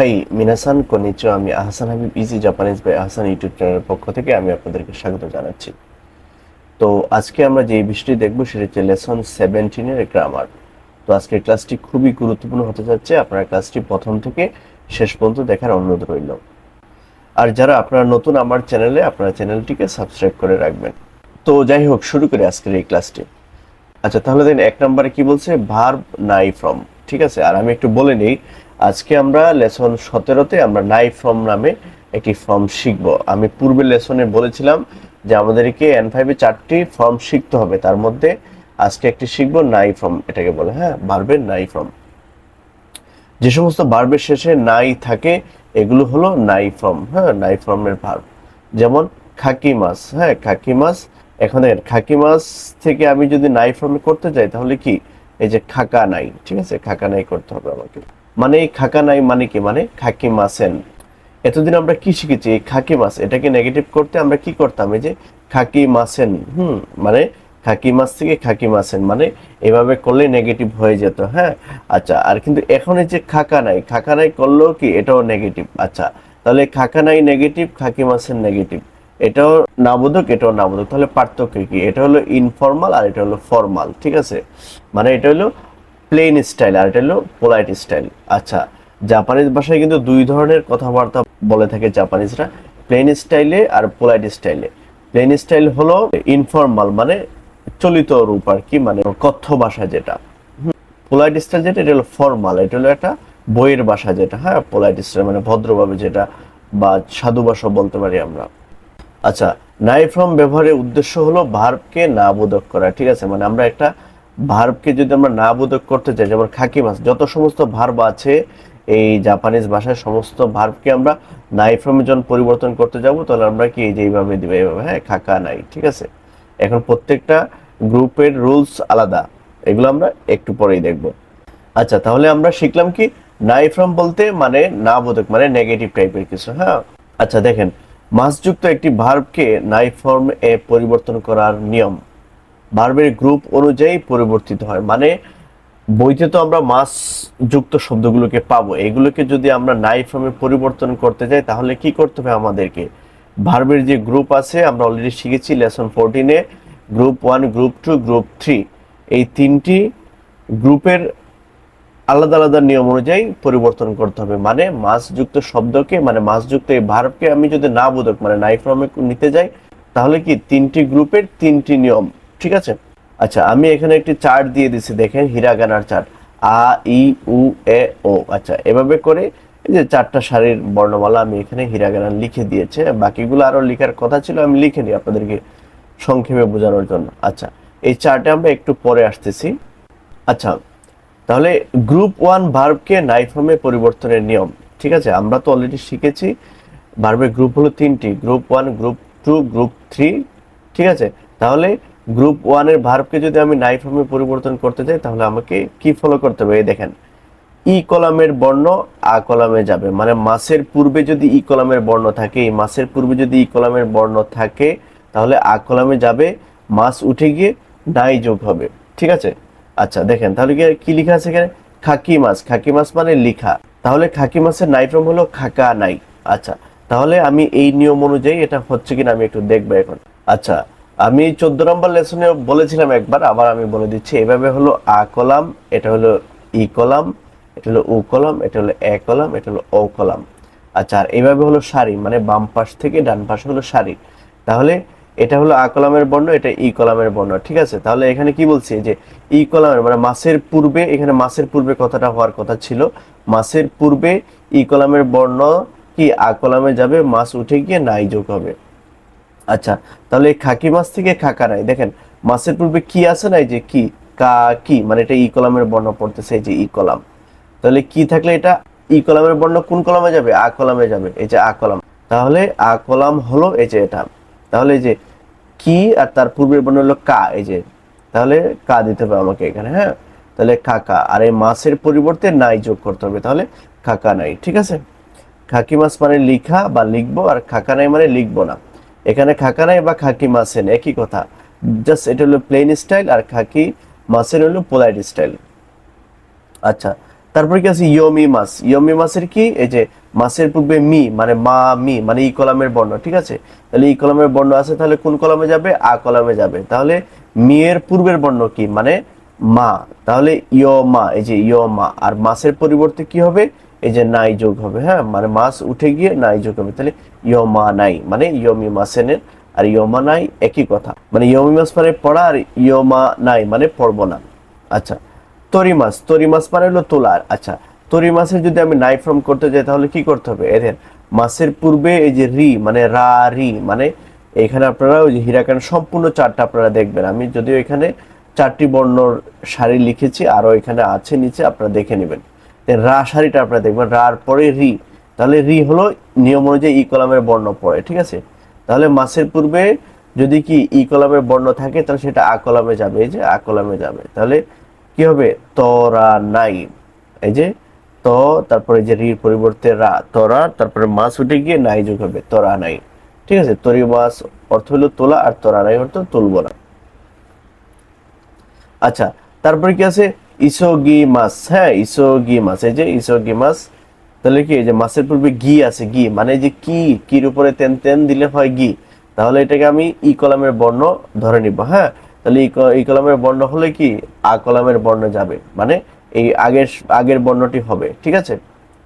High মিনাসান কনিচো, আমি Ahsan Habib, easy Japanese by Ahsan YouTube চ্যানেলের পক্ষ থেকে আমি আপনাদেরকে স্বাগত জানাচ্ছি। তো আজকে আমরা যে বিষয়টি দেখব সেটা হচ্ছে লেসন সেভেন্টিনের গ্রামার তো আজকের ক্লাসটি খুবই গুরুত্বপূর্ণ হতে যাচ্ছে, আপনার ক্লাসটি প্রথম থেকে শেষ পর্যন্ত দেখার অনুরোধ রইল। আর যারা আপনারা নতুন আমার চ্যানেলে, আপনার চ্যানেলটিকে সাবস্ক্রাইব করে রাখবেন। তো যাই হোক, শুরু করি আজকের এই ক্লাসটি আচ্ছা তাহলে দেখেন, এক নম্বরে কি বলছে? ভার্ব নাই ফ্রম ঠিক আছে? আর আমি একটু বলে নেই আজকে আমরা লেসন সতেরোতে আমরা নাই ফ্রম নামে একটি ফর্ম শিখব। আমি পূর্বের লেসনে বলেছিলাম যে আমাদেরকে এন ফাইভে চারটি ফর্ম শিখতে হবে। তার মধ্যে আজকে একটি শিখব নাই ফ্রম, এটাকে বলে হ্যাঁ ভার্বের নাই ফ্রম। যে সমস্ত ভার্বের শেষে নাই থাকে, এগুলো হলো নাই ফ্রম হ্যাঁ নাই ফ্রমের ভার্ব যেমন খাকি মাছ হ্যাঁ খাকি মাছ এখন খাকি মাছ থেকে আমি যদি নাই ফর্মে করতে যাই, তাহলে কি? এই যে খাকা নাই, ঠিক আছে? খাকা নাই করতে হবে আমাকে। মানে খাকা নাই মানে কি? মানে খাকি মাসেন এতদিন আমরা কি শিখেছি? এই খাকি মাছ এটাকে নেগেটিভ করতে আমরা কি করতাম? এই যে খাকি মাসেন হুম মানে খাকি মাছ থেকে খাকি মাসেন মানে এভাবে করলে নেগেটিভ হয়ে যেত হ্যাঁ? আচ্ছা আর কিন্তু এখন এই যে খাকা নাই খাকা নাই করলেও কি এটাও নেগেটিভ আচ্ছা তাহলে খাকা নাই নেগেটিভ খাকি মাছের নেগেটিভ এটাও নাবোধক এটাও নাবোধক তাহলে পার্থক্য কি? এটা হলো ইনফর্মাল আর এটা হলো ফর্মাল ঠিক আছে? মানে এটা হলো প্লেন স্টাইল আর এটা হলো পোলাইট স্টাইল আচ্ছা জাপানিজ ভাষায় কিন্তু দুই ধরনের কথাবার্তা বলে থাকে জাপানিজরা প্লেন স্টাইলে আর পোলাইট স্টাইলে প্লেন স্টাইল হলো ইনফর্মাল মানে চলিত রূপ আর কি মানে কথ্য ভাষা যেটা। পোলাইট স্টাইল যেটা, এটা হলো ফর্মাল এটা হলো একটা বইয়ের ভাষা যেটা হ্যাঁ পোলাইট স্টাইল মানে ভদ্রভাবে যেটা, বা সাধু ভাষা বলতে পারি আমরা। আচ্ছা নাই ফ্রম ব্যবহারের উদ্দেশ্য হলো ভার্বকে না বোধক করা, ঠিক আছে? মানে আমরা একটা ভার্বকে যদি আমরা না বোধক করতে চাই, যেমন খাকি মাছ, যত সমস্ত ভার্ব আছে এই জাপানিজ ভাষায়, সমস্ত ভার্বকে আমরা নাই ফ্রমে যখন পরিবর্তন করতে যাব, তাহলে আমরা কি এই যে এইভাবে দিবে, এইভাবে হ্যাঁ খাকা নাই, ঠিক আছে? এখন প্রত্যেকটা গ্রুপের রুলস আলাদা, এগুলো আমরা একটু পরেই দেখব। আচ্ছা তাহলে আমরা শিখলাম কি নাই বলতে মানে না বোধক মানে নেগেটিভ টাইপের কিছু হ্যাঁ? আচ্ছা দেখেন মাসযুক্ত একটি ভার্বকে নাই এ পরিবর্তন করার নিয়ম ভার্বের গ্রুপ অনুযায়ী পরিবর্তিত হয়। মানে বইতে তো আমরা মাস যুক্ত শব্দগুলোকে পাবো। এগুলোকে যদি আমরা নাই ফর্মে পরিবর্তন করতে যাই তাহলে কি করতে হবে আমাদেরকে? ভার্বের যে গ্রুপ আছে, আমরা অলরেডি শিখেছি lesson ফোরটিনে group one group two group three এই তিনটি গ্রুপের আলাদা আলাদা নিয়ম অনুযায়ী পরিবর্তন করতে হবে। মানে মাসযুক্ত শব্দকে মানে মাসযুক্ত এই ভার্বকে আমি যদি না বোধক মানে নাই ফর্মে নিতে যাই, তাহলে কি তিনটি গ্রুপের তিনটি নিয়ম ঠিক আছে? আচ্ছা আমি এখানে একটি চার্ট দিয়ে দিছি, দেখেন, হিরাগানার চার্ট। আ, ই, উ, এ, ও। আচ্ছা এভাবে করে এই যে চারটা সারির বর্ণমালা আমি এখানে হিরাগানা লিখে দিয়েছে। বাকিগুলো আরও লেখার কথা ছিল, আমি লিখে নিই আপনাদেরকে সংক্ষেপে বোঝানোর জন্য। আচ্ছা এই চার্টে আমরা একটু পরে আসতেছি। আচ্ছা তাহলে গ্রুপ ওয়ান ভার্বকে নাই ফর্মে পরিবর্তনের নিয়ম, ঠিক আছে? আমরা তো অলরেডি শিখেছি, ভার্বের গ্রুপ হলো তিনটি, group one, group two, group three, ঠিক আছে? তাহলে গ্রুপ ওয়ানের ভার্বকে যদি আমি নাই ফর্মে পরিবর্তন করতে চাই, তাহলে আমাকে কি ফলো করতে হবে? এই দেখেন, ই কলামের বর্ণ, আ কলামে যাবে। মানে মাসের পূর্বে যদি ই কলামের বর্ণ থাকে, এই মাসের পূর্বে যদি ই কলামের বর্ণ থাকে, তাহলে আ কলামে যাবে, মাস উঠে গিয়ে নাই যোগ হবে। ঠিক আছে? আচ্ছা দেখেন, তাহলে কি কি লেখা আছে এখানে? খাকি মাছ খাকি মাছ মানে লিখা। তাহলে খাকি মাছের নাইট্রম হলো খাকা নাই। আচ্ছা তাহলে আমি এই নিয়ম অনুযায়ী এটা হচ্ছে কিনা আমি একটু দেখব এখন। আচ্ছা আমি চোদ্দ নম্বর লেসনে বলেছিলাম একবার, আবার আমি বলে দিচ্ছি, এভাবে হলো আ কলাম, এটা হলো ই কলাম, এটা হলো উ কলাম, এটা হলো এ কলাম, এটা হলো ও কলাম। আচ্ছা আর এইভাবে হলো সারি মানে বাম পাশ থেকে ডান পাশে হলো সারি। তাহলে এটা হলো আ কলামের বর্ণ, এটা ই কলামের বর্ণ, ঠিক আছে? তাহলে এখানে কি বলছি যে ই কলামের মানে মাসের পূর্বে, এখানে মাসের পূর্বে কথাটা হওয়ার কথা ছিল। মাসের পূর্বে ই কলামের বর্ণ কি আ কলামে যাবে, মাস উঠে গিয়ে নাই যোগ হবে। আচ্ছা তাহলে এই খাকি মাছ থেকে খাকা নাই দেখেন মাসের পূর্বে কি আছে নাই যে কি, কা, কি মানে এটা ই কলামের বর্ণ পড়তেছে এই যে ই কলাম। তাহলে কি থাকলে এটা ই কলামের বর্ণ কোন কলামে যাবে? আ কলামে যাবে, এই যে আ কলাম। তাহলে আ কলাম হলো এই যে এটা। তাহলে এই যে কি আর তার পূর্বের বর্ণ হলো কা, এই যে। তাহলে কা দিতে হবে আমাকে এখানে হ্যাঁ? তাহলে কাকা আর এই মাসের পরিবর্তে নাই যোগ করতে হবে, তাহলে কাকা নাই, ঠিক আছে? খাকি মাছ মানে লিখা বা লিখব, আর খাকা নাই মানে লিখব না। এখানে খাকা নাই বা খাকি মাছেন একই কথা। জাস্ট এটা হলো প্লেন স্টাইল আর খাকি মাছের হলো পোলাইট স্টাইল আচ্ছা তারপরে কি আছে? ইয়মি মাস ইয়মি মাসের কি? এই যে মাসের পূর্বে মি মানে মা মি মানে ই কলামের বর্ণ, ঠিক আছে? তাহলে ই কলামের বর্ণ আছে, তাহলে কোন কলামে যাবে? আ কলামে যাবে। তাহলে মি এর পূর্বের বর্ণ কি? মানে মা। তাহলে ইয় মা এই যে ইয় মা আর মাসের পরিবর্তে কি হবে? এই যে নাই যোগ হবে হ্যাঁ? মানে মাস উঠে গিয়ে নাই যোগ হবে। তাহলে ইয় মা নাই মানে ইয়মি মাসেনের আর ইয়মা নাই একই কথা। মানে ইয়মি মাস মানে পড়া আর ইয়মা নাই মানে পড়ব না। আচ্ছা তরি মাছ তরি মাছ মানে হলো তোলার আচ্ছা তরি মাছের যদি আমি নাই ফর্ম করতে যাই, তাহলে কি করতে হবে? এদের মাসের পূর্বে এই যে রি মানে রা, রি মানে এখানে আপনারা ওই যে হীরাকান সম্পূর্ণ চারটা আপনারা দেখবেন। আমি যদিও এখানে চারটি বর্ণর শাড়ি লিখেছি, আরও এখানে আছে, নিচে আপনারা দেখে নেবেন। রা আপনারা দেখবেন রার পরে রি। তাহলে রি হলো নিয়ম অনুযায়ী ই কলামের বর্ণ পড়ে, ঠিক আছে? তাহলে মাসের পূর্বে যদি কি ই কলামের বর্ণ থাকে, তাহলে সেটা আ কলামে যাবে, এই যে আ কলামে যাবে। তাহলে কি হবে? তরা নাই। এই যে ত, তারপরে যে রির পরিবর্তে রা। তরা তারপরে মাছ উঠে গিয়ে নাই যোগ হবে তরা নাই। ঠিক আছে? তরি মাছ অর্থ হলো তোলা আর তরা নাই অর্থ তুলব না। আচ্ছা তারপরে কি আছে? ইসোগি মাছ হ্যাঁ ইসোগি মাছ এই যে ইসোগি মাছ তাহলে কি, এই যে মাছের পূর্বে গি আছে, গি মানে যে কি, কির উপরে তেন তেন দিলে হয় গি, তাহলে এটাকে আমি ই কলামের বর্ণ ধরে নিব হ্যাঁ তাহলে ই কলামের বর্ণ হলে কি, আ কলামের বর্ণ যাবে মানে এই আগের আগের বর্ণটি হবে, ঠিক আছে?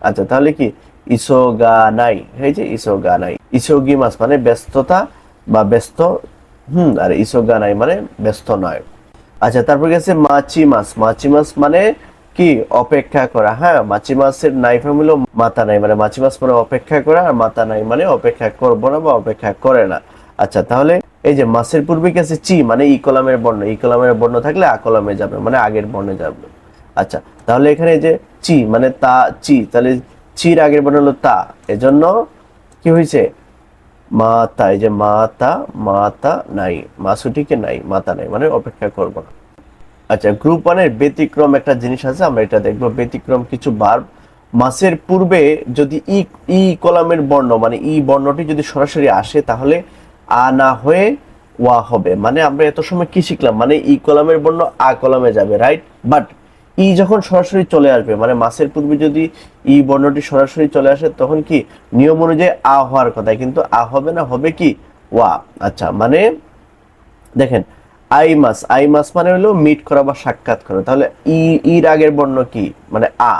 আচ্ছা তাহলে কি ইসোগা নাই এই যে ইসোগা নাই ইসোগি মাস মানে ব্যস্ততা বা ব্যস্ত, হুম, আর ইসোগা নাই মানে ব্যস্ত নয়। আচ্ছা তারপর গেছে মাছি মাছ। মাছি মাছ মানে কি? অপেক্ষা করা। হ্যাঁ মাছি মাছের নাই ফর্ম হলো মাথা নাই। মানে মাছি মাছ মানে অপেক্ষা করা আর মাথা নাই মানে অপেক্ষা করব না বা অপেক্ষা করে না। আচ্ছা তাহলে এই যে মাছের পূর্বে গেছে চি মানে ই কলামের বর্ণ। ই কলামের বর্ণ থাকলে আ কলামে যাবে মানে আগের বর্ণে যাবে। আচ্ছা তাহলে এখানে যে চি মানে তা, চি, তাহলে চির আগের বর্ণ হলো তা। এজন্য কি হয়েছে? মাতা, এই যে মাতা মাতা নাই, মাসুটিকে নাই, মাতা নাই মানে অপেক্ষা করব না। আচ্ছা গ্রুপ ওয়ানের ব্যতিক্রম একটা জিনিস আছে, আমরা এটা দেখব। ব্যতিক্রম কিছু বার। মাসের পূর্বে যদি ই ই কলামের বর্ণ মানে ই বর্ণটি যদি সরাসরি আসে, তাহলে আ না হয়ে ওয়া হবে। মানে আমরা এত সময় কি শিখলাম? মানে ই কলামের বর্ণ, আ কলামে যাবে রাইট বাট ই যখন সরাসরি চলে আসবে মানে মাসের পূর্বে যদি ই বর্ণটি সরাসরি চলে আসে, তখন কি নিয়ম অনুযায়ী আ হওয়ার কথা। কিন্তু আ হবে না, হবে কি? ওয়া। আচ্ছা মানে দেখেন, আই মাস। আই মাস মানে হলো মিট করা বা সাক্ষাৎ করা। তাহলে ই, ইর আগের বর্ণ কি? মানে আ।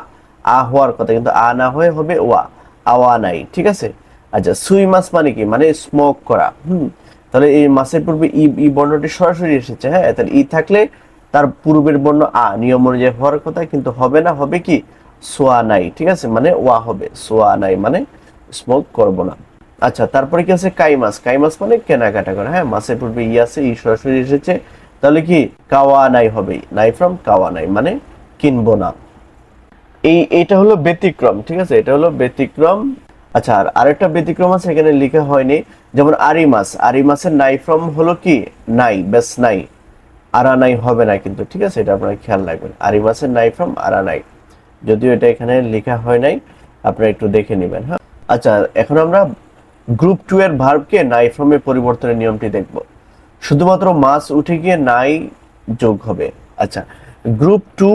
আ হওয়ার কথা, কিন্তু আ না হয়ে হবে ওয়া। আওয়া নাই, ঠিক আছে? আচ্ছা সুই মাস মানে কি? মানে স্মোক করা। হুম। তাহলে এই মাসের পূর্বে ই ই বর্ণটি সরাসরি এসেছে হ্যাঁ? তাহলে ই থাকলে তার পূর্বের বর্ণ আ, নিয়ম অনুযায়ী হওয়ার কথা, কিন্তু হবে না, হবে কি? সোয়া নাই, ঠিক আছে? মানে ওয়া হবে। সোয়া নাই মানে স্মোক করব না। আচ্ছা তারপরে কি আছে? কাই মাছ কাই মাছ মানে কেনাকাটা করা। হ্যাঁ মাছের পূর্বে ই আছে, ই সরাসরি এসেছে। তাহলে কি? কাওয়া নাই হবে। নাই ফ্রম কাওয়া নাই মানে কিনবো না। এই, এটা হলো ব্যতিক্রম, ঠিক আছে? এটা হলো ব্যতিক্রম। আচ্ছা আর আরেকটা ব্যতিক্রম আছে, এখানে লেখা হয়নি। যেমন আরি মাছ আরি মাছের নাই ফ্রম হলো কি? নাই বেশ নাই। আরা নাই হবে না কিন্তু, ঠিক আছে? এটা আপনারা খেয়াল রাখবেন। আরি মাছের নাই ফ্রম আরা নাই যদিও এটা এখানে লেখা হয় নাই, আপনারা একটু দেখে নেবেন হ্যাঁ? আচ্ছা এখন আমরা গ্রুপ টু এর ভার্বকে নাই ফ্রমে পরিবর্তনের নিয়মটি দেখব। শুধুমাত্র মাস উঠে গিয়ে নাই যোগ হবে। আচ্ছা গ্রুপ টু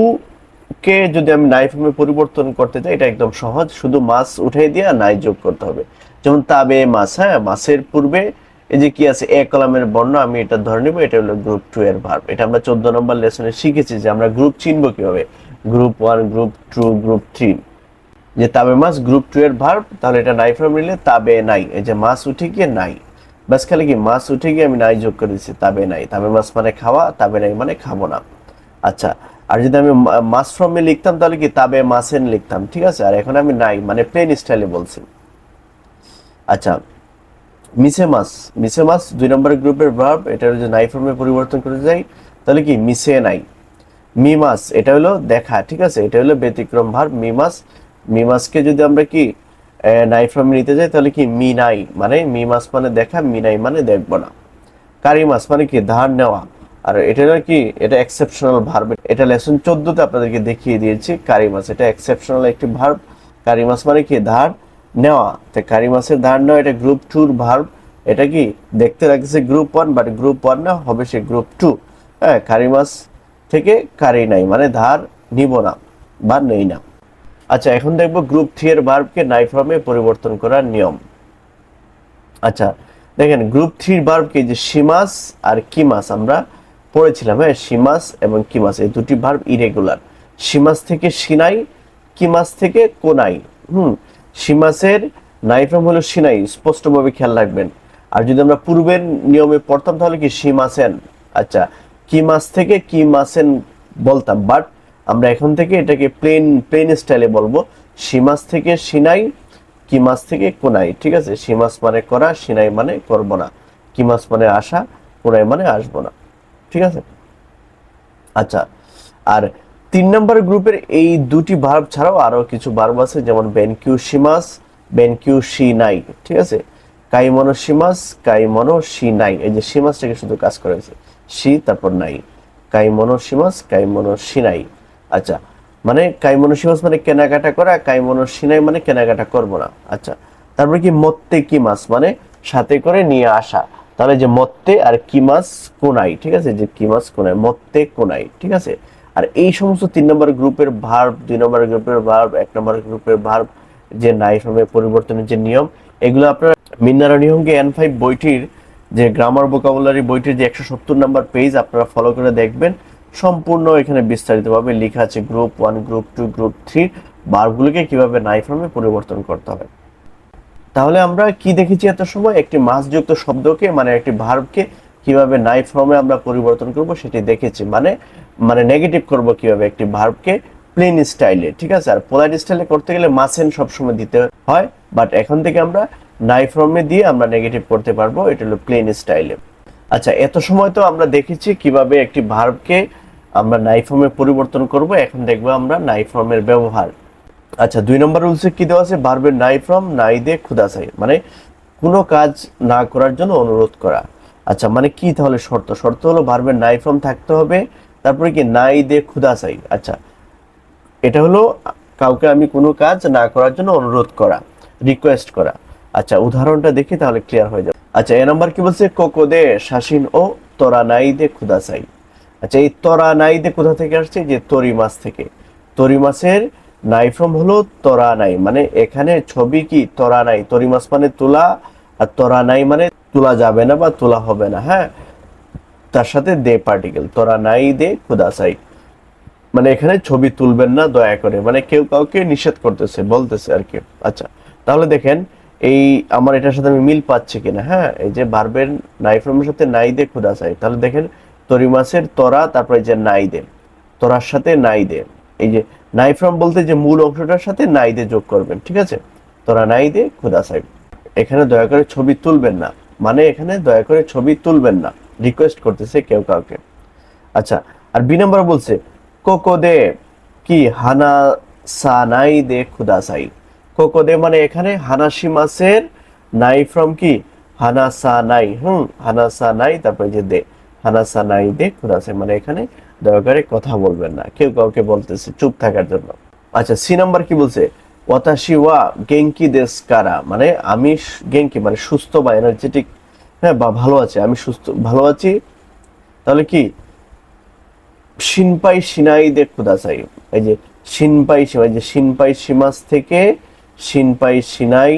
কে যদি আমি নাই ফর্মে পরিবর্তন করতে চাই, এটা একদম সহজ। শুধু মাস উঠে দিয়ে নাই যোগ করতে হবে। যেমন তাবে মাস হ্যাঁ? মাসের পূর্বে এই যে কি আছে? এক কলামের বর্ণ, আমি এটা ধরে নিব, এটা হলো গ্রুপ টু এর ভার্ব এটা আমরা চোদ্দ নম্বর লেসনে শিখেছি যে আমরা গ্রুপ চিনব কীভাবে? Group one group two group three যে তাবে মাস গ্রুপ টু এর ভার্ব তাহলে এটা নাই ফর্ম নিলে তাবে নাই। এই যে মাস উঠে গিয়ে নাই। ব্যাস খালি কি মাস উঠে গিয়ে আমি নাই যোগ করে দিচ্ছি, তাবে নাই। তাবে মাস মানে খাওয়া, তাবে নাই মানে খাব না। আচ্ছা আর যদি আমি মা- মাস ফর্মে লিখতাম, তাহলে কি তাবে মাসেন লিখতাম, ঠিক আছে? আর এখন আমি নাই মানে প্লেন স্টাইলে বলছি। আচ্ছা মিসে মাস মিসে মাস দুই নম্বর গ্রুপের ভার্ব এটা যদি নাই ফর্মে পরিবর্তন করতে যাই তাহলে কি মিসে নাই? মিমাস এটা হলো দেখা, ঠিক আছে? এটা হলো ব্যতিক্রম ভার্ব মিমাস মিমাসকে যদি আমরা কি নাই ফর্মে নিতে যাই তাহলে কি মি নাই মানে মিমাস মানে দেখা, মি নাই মানে দেখব না। কারিমাস মানে কি ধার নেওয়া। আর এটা কি, এটা এক্সেপশনাল ভার্ব এটা লেসন চোদ্দতে আপনাদেরকে দেখিয়ে দিয়েছি কারিমাস এটা এক্সেপশনাল একটি ভার্ব কারিমাস মানে কি ধার। নেওয়া। তো কারিমাসের ধার নেওয়া, এটা গ্রুপ টুর ভার্ব এটা কি? দেখতে লাগছে group one but group one না, হবে সে গ্রুপ টু হ্যাঁ কারিমাস থেকে কারি নাই মানে ধার নিব না, বা নেই না। আচ্ছা এখন দেখব গ্রুপ থ্রি এর ভার্বকে নাই ফর্মে পরিবর্তন করার নিয়ম। আচ্ছা দেখেন গ্রুপ থ্রির ভার্বকে যে সীমাস আর কিমাস আমরা পড়েছিলাম হ্যাঁ সীমাস এবং কিমাস, এই দুটি ভার্ব ইরেগুলার সীমাস থেকে সিনাই, কিমাস থেকে কোনাই, হুম সীমাসের নাই ফর্ম হলো সিনাই, স্পষ্টভাবে খেয়াল রাখবেন। আর যদি আমরা পূর্বের নিয়মে পড়তাম, তাহলে কি সীমাসেন? আচ্ছা কি মাস থেকে কি মাসেন বলতাম বাট আমরা এখন থেকে এটাকে প্লেন প্লেন স্টাইলে বলব। সীমাস থেকে সিনাই, কি মাস থেকে কোনাই, ঠিক আছে? সীমাস মানে করা, সিনাই মানে করব না। কি মাস মানে আসা, কোনাই মানে আসব না, ঠিক আছে? আচ্ছা আর তিন নম্বর গ্রুপের এই দুটি ভার্ব ছাড়াও আরও কিছু ভার্ব আছে, যেমন বেনকিউ সীমাস বেনকিউ সি নাই ঠিক আছে? কাইমনো সীমাস কাইমনো সি নাই এই যে সীমাসটাকে শুধু কাজ করেছে সি তারপর নাই কাইমনো সীমাস কাইমনো সি নাই আচ্ছা মানে কাইমনো সীমাস মানে কেনাকাটা করা কাইমনো সি নাই মানে কেনাকাটা করব না। আচ্ছা তারপরে কি মত্তে কি মাছ মানে সাথে করে নিয়ে আসা। তাহলে যে মত্তে আর কি মাছ কোনাই, ঠিক আছে? যে কি মাছ কোনাই। মত্তে কোনাই, ঠিক আছে? আর এই সমস্ত তিন নম্বর গ্রুপের ভার্ব দুই নম্বর গ্রুপের ভার্ব এক নম্বর গ্রুপের ভার্ব যে নাই পরিবর্তনের যে নিয়ম, এগুলো আপনারা মিন্নারা নিয়মকে এন ফাইভ বইটির যে গ্রামার ভোকাবুলারি বইটির যে একশো সত্তর নম্বর পেজ আপনারা ফলো করে দেখবেন। সম্পূর্ণ এখানে বিস্তারিতভাবে লেখা আছে group one group two group three ভার্বগুলোকে কীভাবে নাই ফর্মে পরিবর্তন করতে হবে। তাহলে আমরা কি দেখেছি এত সময়? একটি মাসযুক্ত শব্দকে মানে একটি ভার্বকে কীভাবে নাই ফর্মে আমরা পরিবর্তন করব সেটি দেখেছি। মানে মানে নেগেটিভ করব কীভাবে? একটি ভার্বকে প্লেন স্টাইলে ঠিক আছে? আর পোলাইট স্টাইলে করতে গেলে মাসেন সবসময় দিতে হয় বাট এখন থেকে আমরা নাই ফর্মে দিয়ে আমরা নেগেটিভ করতে পারব, এটা হলো প্লেন স্টাইলে আচ্ছা এত সময় তো আমরা দেখেছি কীভাবে একটি ভার্বকে আমরা নাই ফর্মে পরিবর্তন করব, এখন দেখব আমরা নাই ফর্মের ব্যবহার। আচ্ছা দুই নম্বর রুলসে কি দেওয়া আছে? ভার্বের নাই ফ্রম নাই দে খুদাসাই মানে কোনো কাজ না করার জন্য অনুরোধ করা। আচ্ছা মানে কি তাহলে শর্ত? শর্ত হলো ভার্বের নাই ফ্রম থাকতে হবে তারপরে কি নাই দে খুদাসাই আচ্ছা এটা হলো কাউকে আমি কোনো কাজ না করার জন্য অনুরোধ করা রিকোয়েস্ট করা। আচ্ছা উদাহরণটা দেখি তাহলে ক্লিয়ার হয়ে যাবে। আচ্ছা এ নাম্বার কি বলছে? কোকো দে শাসিন ও তোরা নাই দে খুদাসাই আচ্ছা এই তোরা নাই দে কোথা থেকে আসছে? যে তরি মাছ থেকে। তরি মাছের নাই ফ্রম হলো তোরা নাই মানে এখানে ছবি কি? তোরা নাই। তরি মাছ মানে তোলা, আর তোরা নাই মানে তোলা যাবে না বা তোলা হবে না হ্যাঁ? তার সাথে দে পার্টিকেল, তোরা নাই দে খুদাসাই মানে এখানে ছবি তুলবেন না, দয়া করে। মানে কেউ কাউকে নিষেধ করতেছে, বলতেছে আর কি। আচ্ছা তাহলে দেখেন, এই আমার এটার সাথে আমি মিল পাচ্ছি কিনা? হ্যাঁ এই যে বারবের নাই ফ্রমের সাথে নাই দে, খুদা চাই। তাহলে দেখেন তরি মাছের তরা, তারপরে যে নাই দে। তরার সাথে নাই দে। এই যে নাই ফ্রম বলতে যে মূল অংশটার সাথে নাই দে যোগ করবেন, ঠিক আছে? তোরা নাই দে, খুদা সাহেব এখানে দয়া করে ছবি তুলবেন না। মানে এখানে দয়া করে ছবি তুলবেন না। রিকোয়েস্ট করতেছে কেউ কাউকে। আচ্ছা আর বি নম্বর বলছে, কোকো দে কি হানা সা নাই দে খুদা সাই। কোকো দে মানে এখানে হানাসি মাসের নাই ফ্রম কি? হানা নাই, হুম, হানা নাই, তারপরে যে দে, হানা নাই দে খুদা সাই মানে এখানে দয়া করে কথা বলবেন না, কেউ কাউকে বলতেছে চুপ থাকার জন্য। আচ্ছা সি নাম্বার কি বলছে? ওয়াতাশি ওয়া গেঙ্কি দেশ কারা? মানে আমি গেঙ্কি মানে সুস্থ বা এনার্জেটিক হ্যাঁ বা ভালো আছি, আমি সুস্থ, ভালো আছি। তাহলে কি? শিনপাই সিনাই দে খুদাসাই এই যে শিনপাই সীমা যে শিনপাই সীমাস থেকে শিনপাই সিনাই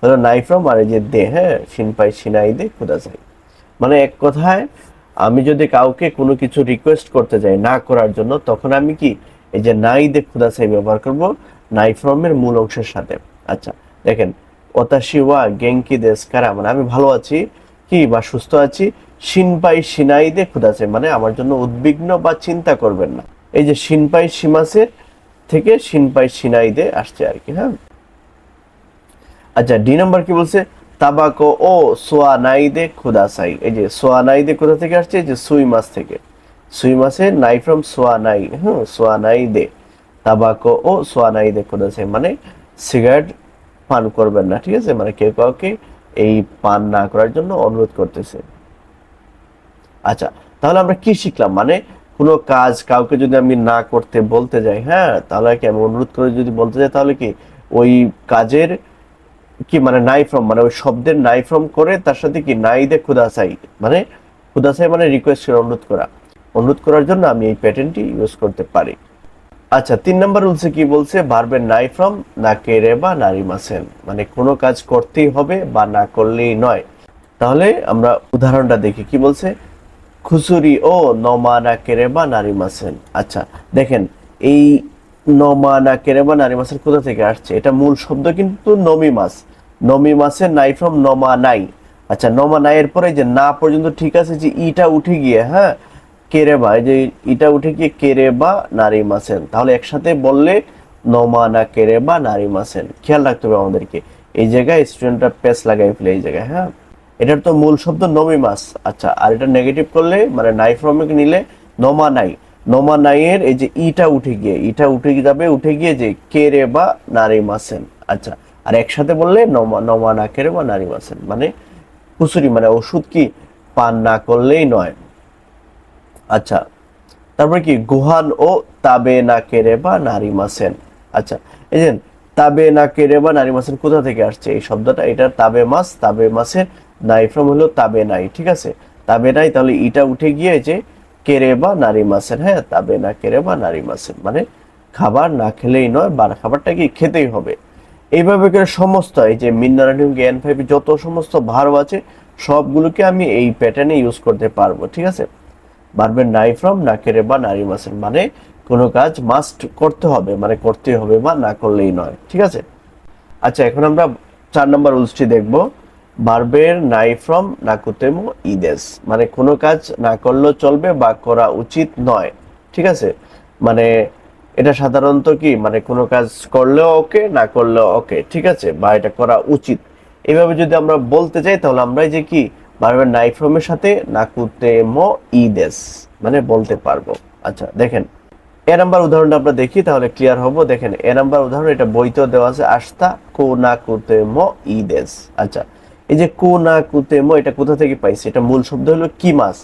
হলো নাই ফ্রম আর এই যে দে হ্যাঁ শিনপাই সিনাই দে খুদাসাই মানে এক কথায়, আমি যদি কাউকে কোনো কিছু রিকোয়েস্ট করতে যাই না করার জন্য, তখন আমি কি এই যে নাই দে খুদাসাই ব্যবহার করব? নাই ফ্রমের মূল অংশের সাথে। আচ্ছা দেখেন ওতাশি ওয়া গেঙ্কি দেশ কারা মানে আমি ভালো আছি কি বা সুস্থ আছি? শিনপাই সিনাই দে খুদাসে মানে আমার জন্য উদ্বিগ্ন বা চিন্তা করবেন না। এই যে শিনপাই সীমাসের থেকে শিনপাই সিনাই দে আসছে আর কি হ্যাঁ? আচ্ছা ডি নাম্বার কি বলছে? তাবাকো ও সোয়া নাই দে খুদাসাই এই যে সোয়া নাই দে কোথা থেকে আসছে, এই যে সুই মাছ থেকে। সুই মাসে নাই ফ্রম সোয়া নাই হ্যাঁ সোয়া নাই দে তাবাকো ও সোয়া নাই দে খুদাসাই মানে সিগারেট পান করবেন না, ঠিক আছে? মানে কেউ কাউকে এই পান না করার জন্য অনুরোধ করতেছে। আচ্ছা তাহলে আমরা কি শিখলাম? মানে কোনো কাজ কাউকে যদি আমি না করতে বলতে যাই হ্যাঁ তাহলে কি আমি অনুরোধ করে যদি বলতে যাই, তাহলে কি ওই কাজের কি মানে নাই ফ্রম মানে ওই শব্দের নাই ফ্রম করে তার সাথে কি নাই দে খুদাসাই মানে খুদাসাই মানে রিকোয়েস্ট করে অনুরোধ করা। অনুরোধ করার জন্য আমি এই প্যাটার্নটি ইউজ করতে পারি। আচ্ছা তিন নম্বর রুলসে কি বলছে? ভার্বের নাই ফ্রম না কেরে বা নারী মাসেন মানে কোনো কাজ করতেই হবে বা না করলেই নয়। তাহলে আমরা উদাহরণটা দেখি, কি বলছে? খুসুরি ও নমা না কেরে বা নারী মাসেন আচ্ছা দেখেন, এই নমা না কেরে বা নারী মাসেন কোথা থেকে আসছে? এটা মূল শব্দ কিন্তু নমি মাস নমি মাসের নাই ফ্রম নমা নাই। আচ্ছা নমা নাই এর পরে যে না পর্যন্ত ঠিক আছে যে ইটা উঠে গিয়ে হ্যাঁ কেরেবা এই যে ইটা উঠে গিয়ে কেরেবা নারী মাসেন তাহলে একসাথে বললে নমা না কেরেবা নারী মাসেন খেয়াল রাখতে হবে আমাদেরকে। এই জায়গায় স্টুডেন্টরা পেস লাগাই ফেলে এই জায়গায় হ্যাঁ? এটার তো মূল শব্দ নমি মাস। আচ্ছা আর এটা নেগেটিভ করলে মানে নাই ফ্রমিক নিলে নমা নাই। নমা নাইয়ের এই যে ইটা উঠে গিয়ে, ইটা উঠে যাবে, উঠে গিয়ে যে কেরে বা নারী মাসেন আচ্ছা আর একসাথে বললে নমা নমা না কেরে বা নারী মাসেন মানে কুসুরি মানে ওষুধ কি পান না করলেই নয়। আচ্ছা তারপরে কি, গুহান ও তাবে না কেরে বা নারী মাসেন। আচ্ছা এই যে তাবে না কেরে বা নারী মাসেন কোথা থেকে আসছে? এই শব্দটা, এটা তাবে মাস, তাবে মাসের নাই ফ্রম হলো তাবে নাই, ঠিক আছে? তাবে নাই, তাহলে ইটা উঠে গিয়ে যে কেরে বা নারী মাসের হ্যাঁ তাবে না কেরে বা নারী মাসের মানে খাবার না খেলেই নয়, বা খাবারটা কি খেতেই হবে। এইভাবে করে সমস্ত, এই যে মিনারানিম জ্ঞান ফাইভ যত সমস্ত ভার্ব আছে, সবগুলোকে আমি এই প্যাটার্নে ইউজ করতে পারব, ঠিক আছে? ভার্বের নাই ফ্রম, না কেরে বা নারী মাসের মানে কোনো কাজ মাস্ট করতে হবে মানে করতে হবে বা না করলেই নয়, ঠিক আছে? আচ্ছা এখন আমরা চার নম্বর রুলসটি দেখব। ভার্বের নাই ফ্রম, না কুতেমো ইদেস মানে কোনো কাজ না করলেও চলবে বা করা উচিত নয়, ঠিক আছে? মানে এটা সাধারণত কি মানে কোনো কাজ করলেও ওকে, না করলেও ওকে, ঠিক আছে? বা এটা করা উচিত। এভাবে যদি আমরা বলতে চাই, তাহলে আমরা যে কি ভার্বের নাই ফ্রমের সাথে নাকুতেমো ইদেস মানে বলতে পারব। আচ্ছা দেখেন, এ নাম্বার উদাহরণটা আমরা দেখি, তাহলে ক্লিয়ার হব। দেখেন, এ নাম্বার উদাহরণ, এটা বইতেও দেওয়া আছে, আস্তা কো না কুতেমো ইদেস আচ্ছা এই যে কো না কুতেমো এটা কোথা থেকে পাইছি? এটা মূল শব্দ হলো কি মাস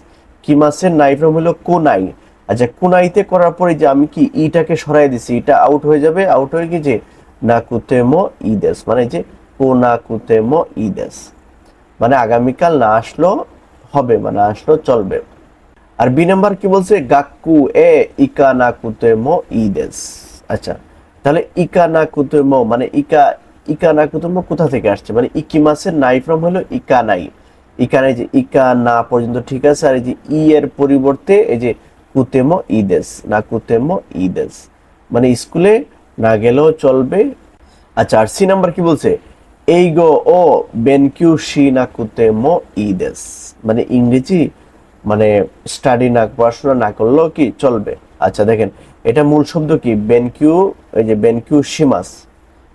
কি মাসের নাই ফ্রম হলো কোনাই। আচ্ছা কোনাইতে করার পরে যে আমি কি ইটাকে সরাই দিছি, এটা আউট হয়ে যাবে। আউট হয়ে কি যে না কুতেমো ইদেস মানে যে কো না কুতেমো ইদেস মানে আগামীকাল না আসলো হবে মানে আসলো চলবে। আর বি নাম্বার কি বলছে? গাক্কু এ ইকা না কুতেমো ইদেস। আচ্ছা তাহলে ইকা না কুতে মো মানে ইকা ইকা না কুতে মো কোথা থেকে আসছে? মানে ইকি মাসের নাই ফ্রম হলো ইকা নাই। ইকা নাই যে ইকা না পর্যন্ত ঠিক আছে, আর এই যে ই এর পরিবর্তে এই যে কুতেমো ইদেস, না কুতে কুতেমো ইদেস। মানে স্কুলে না গেলেও চলবে। আচ্ছা আর সি নাম্বার কি বলছে? এইগো ও বেনকিউ শি না কুতেমো ইদেস মানে ইংরেজি মানে স্টাডি না পড়াশোনা না করলেও কি চলবে আচ্ছা দেখেন এটা মূল শব্দ কি বেনকিউ এই যে বেনকিউ শিমাস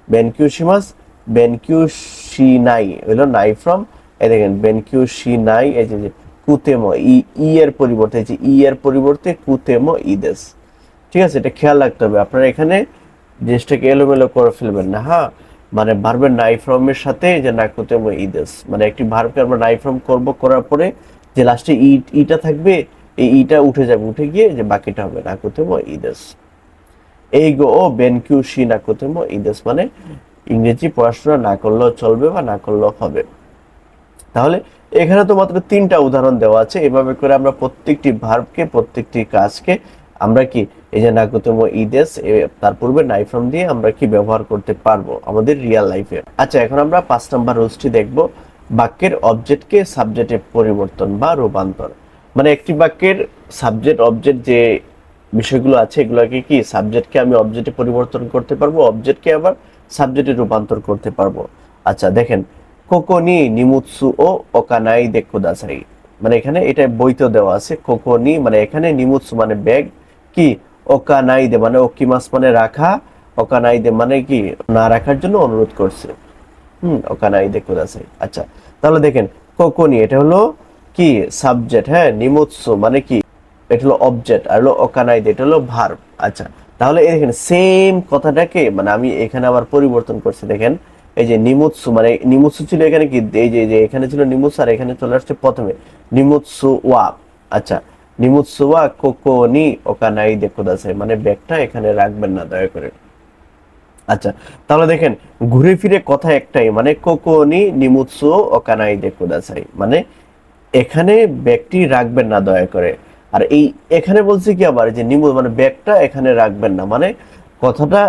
বেনকিউ শিমাস বেনকিউ শি নাই হলো নাই ফ্রম এই দেখেন বেনকিউ শি নাই এই যে কুতেমো ই ই এর পরিবর্তে যে ই এর পরিবর্তে কুতেমো ইদেস ঠিক আছে এটা খেয়াল রাখতে হবে আপনারা এখানে জিনিসটাকে এলোমেলো করে ফেলবেন না হ্যাঁ মানে ভার্বের নাই ফ্রমের সাথে যে না কুতেমো ইদেস মানে একটি ভার্বকে আমরা নাই ফ্রম করব করার পরে যে লাস্টে ই, ইটা থাকবে, এই ইটা উঠে যাবে, উঠে গিয়ে যে বাকিটা হবে না কুতেমো ইদেস এই গো ও বেনকিউ শি না কুতেমো ইদেস মানে ইংরেজি পড়াশোনা না করলেও চলবে বা না করলেও হবে। তাহলে এখানে তো মাত্র তিনটা উদাহরণ দেওয়া আছে। এভাবে করে আমরা প্রত্যেকটি ভার্বকে, প্রত্যেকটি কাজকে আমরা কি এই যে নাকুতম ইদেস তার পূর্বে নাইফ্রম দিয়ে আমরা কি ব্যবহার করতে পারব আমাদের রিয়েল লাইফে আচ্ছা এখন আমরা পাঁচ নাম্বার রুলসটি দেখব। বাক্যের অবজেক্টকে সাবজেক্টে পরিবর্তন বা রূপান্তর। মানে একটি বাক্যের সাবজেক্ট অবজেক্ট যে বিষয়গুলো আছে, এগুলোকে কি সাবজেক্টকে আমি অবজেক্টে পরিবর্তন করতে পারব অবজেক্টকে আবার সাবজেক্টে রূপান্তর করতে পারব? আচ্ছা দেখেন। কোকোনি, নিমুৎসু ও ওকানাই দেখো দাসাই মানে এখানে এটা বইতে দেওয়া আছে, কোকোনি মানে এখানে নিমুৎসু মানে ব্যাগ। কি? ওকানাইদে মানে ওকিমাস মানে রাখা ওকানাইদে মানে কি না রাখার জন্য অনুরোধ করছে। হুম ওকানাইদে কুদাসাই আচ্ছা তাহলে দেখেন, কোকোনি, এটা হলো কি সাবজেক্ট হ্যাঁ নিমুৎসু মানে কি? এটা হলো অবজেক্ট আর হলো ওকানাইদে এটা হলো ভার্ব আচ্ছা তাহলে দেখেন সেম কথাটাকে মানে আমি এখানে আবার পরিবর্তন করছি, দেখেন, এই যে নিমুৎসু মানে নিমুৎসু ছিল এখানে কি? এই যে এখানে ছিল নিমুৎসু আর এখানে চলে আসছে প্রথমে। নিমুৎসু ওয়া। আচ্ছা নিমুৎসু ওয়া কোকোনি ওকানাই দেখোদাসে মানে ব্যাগটা এখানে রাখবেন না, দয়া করে। আচ্ছা তাহলে দেখেন, ঘুরে ফিরে কথা একটাই মানে কোকোনি, নিমুৎসু ওকানাই দেখোদাসাই মানে এখানে ব্যাগটি রাখবেন না, দয়া করে। আর এই এখানে বলছে কি আবার, যে নিমু মানে ব্যাগটা এখানে রাখবেন না। মানে কথাটা,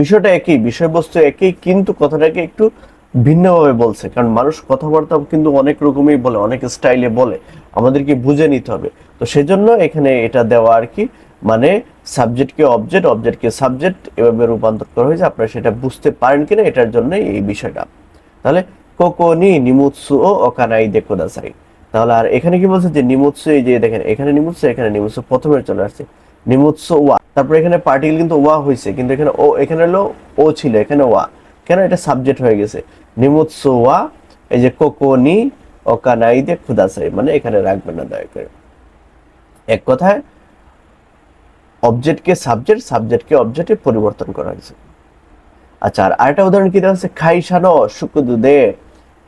বিষয়টা একই, বিষয়বস্তু একই, কিন্তু কথাটাকে একটু ভিন্নভাবে বলছে। কারণ মানুষ কথাবার্তা কিন্তু অনেক রকমই বলে, অনেক স্টাইলে বলে। আমাদেরকে বুঝে নিতে হবে। তো সেজন্য এখানে এটা দেওয়া আর কি মানে সাবজেক্টকে অবজেক্ট অবজেক্টকে সাবজেক্ট এভাবে রূপান্তর করা হয়েছে, আপনারা সেটা বুঝতে পারেন কিনা এটার জন্য এই বিষয়টা। তাহলে কোকোনি নিমুৎসু ও অকানাই দেখো দাসাই তাহলে আর এখানে কি বলছে যে নিমুৎসু, এই যে দেখেন, এখানে নিমুৎসু এখানে নিমুৎসু, প্রথমে চলে আসছে। নিমুৎসু ওয়া, তারপরে এখানে পার্টিকেল কিন্তু ওয়া হয়েছে কিন্তু এখানে ও, এখানে হলো ও ছিল, এখানে ওয়া। কেন এটা সাবজেক্ট হয়ে গেছে? নিমুৎসু ওয়া, এই যে কোকোনি অকানাই দে খুদাসাই মানে এখানে রাখবেন না, দয়া করে। এক কথায় অবজেক্টকে সাবজেক্ট সাবজেক্টকে অবজেক্টে পরিবর্তন করা হয়েছে। আচ্ছা আর আরেকটা উদাহরণ কি দেওয়া হচ্ছে শুকুদুদে,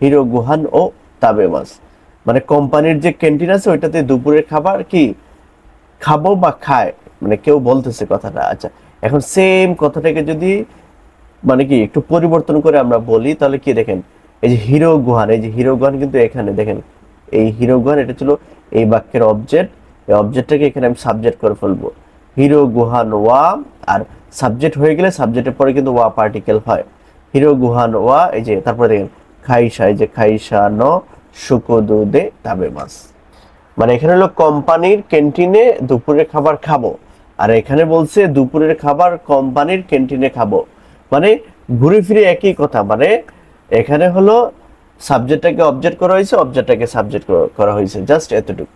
হিরো গুহান ও তাবে মাছ মানে কোম্পানির যে ক্যান্টিন আছে, ওইটাতে দুপুরের খাবার কি খাব বা খায়? মানে কেউ বলতেছে কথাটা। আচ্ছা এখন সেম কথাটাকে যদি মানে কি, একটু পরিবর্তন করে আমরা বলি, তাহলে কি দেখেন? এই যে হিরো গুহান, এই যে হিরো গুহান কিন্তু এখানে, দেখেন, এই হিরো গুহান, এটা ছিল এই বাক্যের অবজেক্ট এই অবজেক্টটাকে এখানে আমি সাবজেক্ট করে ফেলব। হিরো গুহান ওয়া, আর সাবজেক্ট হয়ে গেলে সাবজেক্টের পরে কিন্তু ওয়া পার্টিকেল হয়। হিরো গুহান ওয়া, এই যে, তারপরে দেখেন খাইসা এই যে খাইসা ন শুকোদুদে তাবে মাস মানে এখানে হলো কোম্পানির ক্যান্টিনে দুপুরের খাবার খাব। আর এখানে বলছে দুপুরের খাবার কোম্পানির ক্যান্টিনে খাব। মানে ঘুরে ফিরে একই কথা মানে এখানে হলো সাবজেক্টটাকে অবজেক্ট করা হয়েছে অবজেক্টটাকে সাবজেক্ট করা হয়েছে জাস্ট এতটুকু।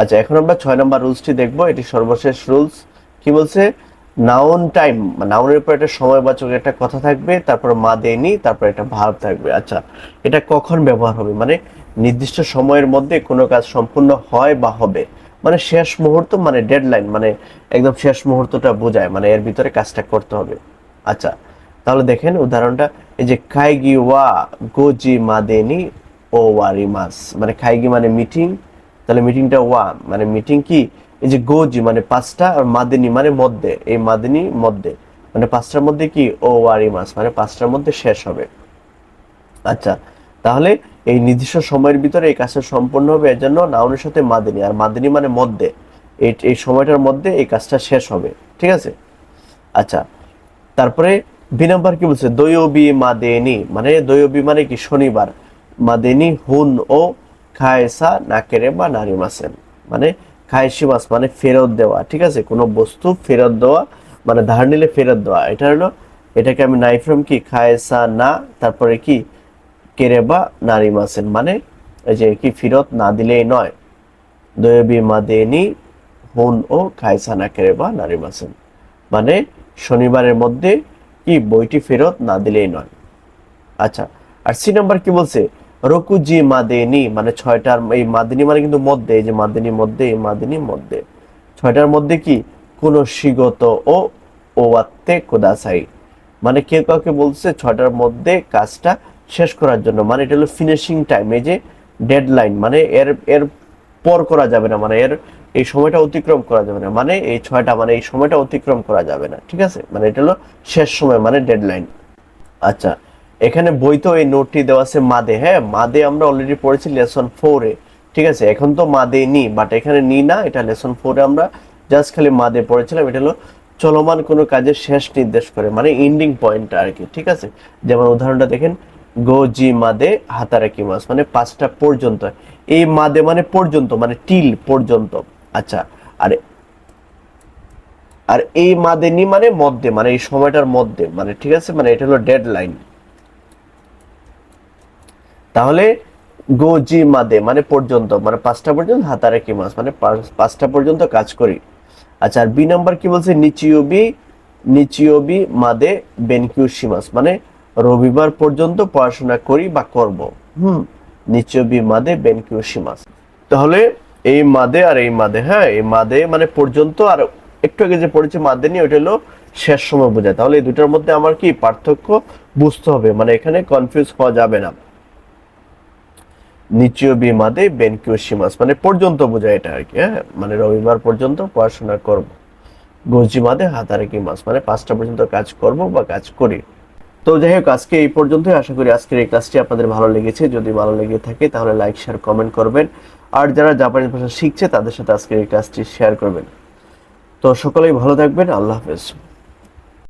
আচ্ছা এখন আমরা ছয় নম্বর রুলসটি দেখব, এটি সর্বশেষ রুলস। কি বলছে? নাউন টাইম নাউনের পর একটা সময়বাচক একটা কথা থাকবে, তারপর মা দেয়নি তারপর একটা ভাব থাকবে। আচ্ছা এটা কখন ব্যবহার হবে? মানে নির্দিষ্ট সময়ের মধ্যে কোনো কাজ সম্পূর্ণ হয় বা হবে? মানে শেষ মুহূর্ত মানে ডেডলাইন মানে একদম শেষ মুহূর্তটা বোঝায় মানে এর ভিতরে কাজটা করতে হবে। আচ্ছা তাহলে দেখেন উদাহরণটা। এই যে খাইগি ওয়া গোজি মাদেনি ও ওয়ারি মাস মানে খাইগি মানে মিটিং, তাহলে মিটিংটা ওয়া মানে মিটিং কি? এই যে গোজি মানে পাঁচটা আর মাদিনী মানে মধ্যে, এই মাদিনী মধ্যে মানে পাঁচটার মধ্যে কি? ও ওয়ারি মাস মানে পাঁচটার মধ্যে শেষ হবে। আচ্ছা তাহলে এই নির্দিষ্ট সময়ের ভিতরে এই কাজটা সম্পূর্ণ হবে এর জন্য নাউনের সাথে মাদিনী, আর মাদিনী মানে মধ্যে, এই এই সময়টার মধ্যে এই কাজটা শেষ হবে, ঠিক আছে? আচ্ছা তারপরে বি নাম্বার কি বলছে? দৈবী মাদেনি। মানে দৈবী মানে কি? শনিবার। মাদেনি হুন ও খায়সা নাকেরে বা নারী মাসেন মানে খায়সি মাস মানে ফেরত দেওয়া, ঠিক আছে? কোনো বস্তু ফেরত দেওয়া মানে ধার নিলে ফেরত দেওয়া। এটা হলো, এটাকে আমি নাই ফ্রম কি? খায়সা না, তারপরে কি? কেরেবা নারী মাসেন মানে এই যে কি ফেরত না দিলেই নয়। দয়বী মাদেনি হুন ও খায়সা না কেরেবা নারী মাসেন মানে শনিবারের মধ্যে কি বইটি ফেরত না দিলেই নয়। আচ্ছা আর সি নাম্বার কি বলছে? রকুজি মাদেনি মানে ছয়টার, এই মাদিনী মানে কিন্তু মধ্যে, এই যে মাদিনী মধ্যে, এই মাদিনী মধ্যে। ছয়টার মধ্যে কি? কোন সিগত ও ওয়াত্তে কোদাসাই। মানে কেউ কাউকে বলছে ছয়টার মধ্যে কাজটা শেষ করার জন্য। মানে এটা হলো ফিনিশিং টাইম এই যে ডেডলাইন মানে এর এর পর করা যাবে না মানে এর এই সময়টা অতিক্রম করা যাবে না মানে এই ছয়টা মানে এই সময়টা অতিক্রম করা যাবে না, ঠিক আছে? মানে এটা হলো শেষ সময় মানে ডেডলাইন আচ্ছা এখানে বই তো এই নোটটি দেওয়া আছে মাদে হ্যাঁ? মাদে আমরা অলরেডি পড়েছি লেসন ফোরে ঠিক আছে? এখন তো মাদে নি বাট এখানে নি না, এটা লেসন ফোরে আমরা জাস্ট খালি মাদে পড়েছিলাম, এটা হলো চলমান কোনো কাজের শেষ নির্দেশ করে মানে এন্ডিং পয়েন্টটা আর কি, ঠিক আছে? যেমন উদাহরণটা দেখেন গো জি মাদে হাতারাকি মাস মানে পাঁচটা পর্যন্ত। এই মাদে মানে পর্যন্ত মানে টিল পর্যন্ত। আচ্ছা আর আর এই মাদেনি মানে মধ্যে মানে এই সময়টার মধ্যে মানে ঠিক আছে? মানে এটা হলো ডেড লাইন তাহলে গো জি মাদে মানে পর্যন্ত মানে পাঁচটা পর্যন্ত হাতারে কি মাস মানে পাঁচ- পাঁচটা পর্যন্ত কাজ করি। আচ্ছা আর বি নাম্বার কি বলছে? নিচিওবি নিচিওবি মাদে বেনকিউ সিমাস মানে রবিবার পর্যন্ত পড়াশোনা করি বা করব। হুম নিচিওবি মাদে বেনকিউ সিমাস তাহলে এই মাদে আর এই মাদে হ্যাঁ এই মাদে মানে পর্যন্ত আর একটু আগে যে পড়েছি মাদে নিয়ে, ওইটা হলো শেষ সময় বোঝায়। তাহলে এই দুটার মধ্যে আমার কি পার্থক্য বুঝতে হবে? মানে এখানে কনফিউজ হওয়া যাবে না। নিচীয় বিমাদে বেনকিউসিমাস মানে পর্যন্ত বোঝায় এটা আর কি হ্যাঁ মানে রবিবার পর্যন্ত পড়াশোনা করব। গজিমাদে হাতারে কি মাস মানে পাঁচটা পর্যন্ত কাজ করব বা কাজ করি। তো যাই হোক, আজকে এই পর্যন্তই। আশা করি আজকের এই ক্লাসটি আপনাদের ভালো লেগেছে। যদি ভালো লেগে থাকে তাহলে লাইক, শেয়ার, কমেন্ট করবেন। আর যারা জাপানি ভাষা শিখছে, তাদের সাথে আজকের এই ক্লাসটি শেয়ার করবেন। তো সকলেই ভালো থাকবেন। আল্লাহ হাফেজ।